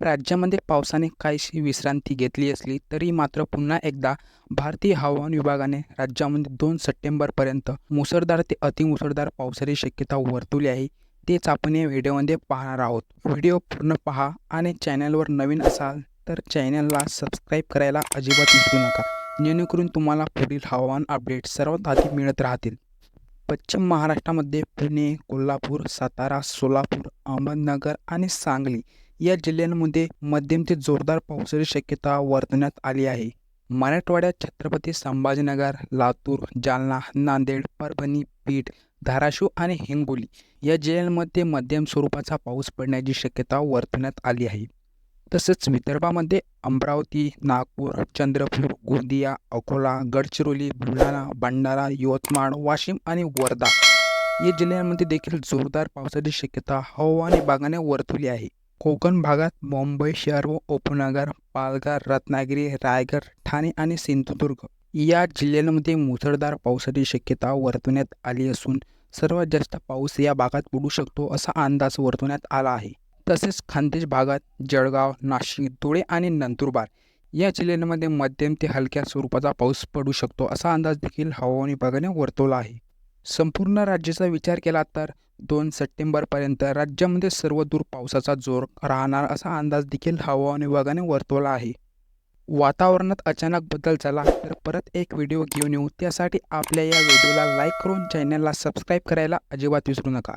राज्यामध्ये पावसाने काहीशी विश्रांती घेतली असली तरी मात्र पुन्हा एकदा भारतीय हवामान विभागाने राज्यामध्ये दोन सप्टेंबरपर्यंत मुसळधार ते अतिमुसळधार पावसाची शक्यता वर्तवली आहे. तेच आपण या व्हिडिओमध्ये पाहणार आहोत. व्हिडिओ पूर्ण पहा आणि चॅनलवर नवीन असाल तर चॅनलला सबस्क्राईब करायला अजिबात विसरू नका. जेणेकरून तुम्हाला पुढील हवामान अपडेट सर्वात आधी मिळत राहतील. पश्चिम महाराष्ट्रामध्ये पुणे कोल्हापूर सातारा सोलापूर अहमदनगर आणि सांगली या जिल्ह्यांमध्ये मध्यम ते जोरदार पावसाची शक्यता वर्तवण्यात आली आहे. मराठवाड्यात छत्रपती संभाजीनगर लातूर जालना नांदेड परभणी बीड धाराशिव आणि हिंगोली या जिल्ह्यांमध्ये मध्यम स्वरूपाचा पाऊस पडण्याची शक्यता वर्तवण्यात आली आहे. तसंच विदर्भामध्ये अमरावती नागपूर चंद्रपूर गोंदिया अकोला गडचिरोली बुलढाणा भंडारा यवतमाळ वाशिम आणि वर्धा या जिल्ह्यांमध्ये देखील जोरदार पावसाची शक्यता हवामान विभागाने वर्तवली आहे. कोकण भागात मुंबई शहर व उपनगर पालघर रत्नागिरी रायगड ठाणे आणि सिंधुदुर्ग या जिल्ह्यांमध्ये मुसळधार पावसाची शक्यता वर्तवण्यात आली असून सर्वात जास्त पाऊस या भागात पडू शकतो असा अंदाज वर्तवण्यात आला आहे. तसेच खानदेश भागात जळगाव नाशिक धुळे आणि नंदुरबार या जिल्ह्यांमध्ये मध्यम ते हलक्या स्वरूपाचा पाऊस पडू शकतो असा अंदाज देखील हवामान विभागाने वर्तवला आहे. संपूर्ण राज्याचा विचार केला तर दोन सप्टेंबरपर्यंत राज्यामध्ये सर्वदूर पावसाचा जोर राहणार असा अंदाज देखील हवामान विभागाने वर्तवला आहे. वातावरणात अचानक बदल झाला तर परत एक व्हिडिओ घेऊन येऊ. त्यासाठी आपल्या या व्हिडिओला लाईक करून चॅनलला सबस्क्राईब करायला अजिबात विसरू नका.